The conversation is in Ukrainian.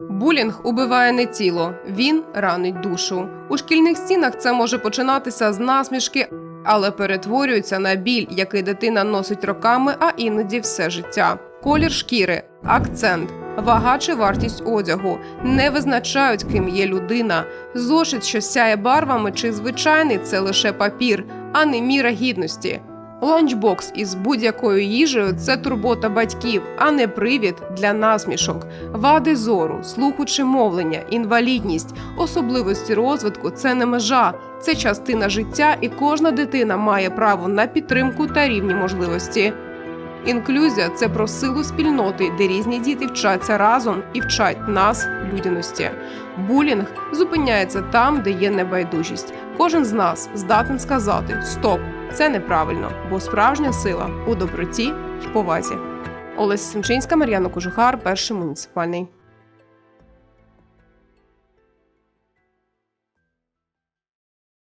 Булінг убиває не тіло, він ранить душу. У шкільних стінах це може починатися з насмішки, але перетворюється на біль, який дитина носить роками, а іноді все життя. Колір шкіри, акцент, вага чи вартість одягу не визначають, ким є людина. Зошит, що сяє барвами, чи звичайний це лише папір, а не міра гідності. Ланчбокс із будь-якою їжею це турбота батьків, а не привід для насмішок. Вади зору, слуху чи мовлення, інвалідність, особливості розвитку це не межа, це частина життя, і кожна дитина має право на підтримку та рівні можливості. Інклюзія це про силу спільноти, де різні діти вчаться разом і вчать нас людяності. Булінг зупиняється там, де є небайдужість. Кожен з нас здатен сказати Стоп, це неправильно, бо справжня сила у доброті й повазі. Олеся Семчинська, Мар'яна Кожухар, перший муніципальний.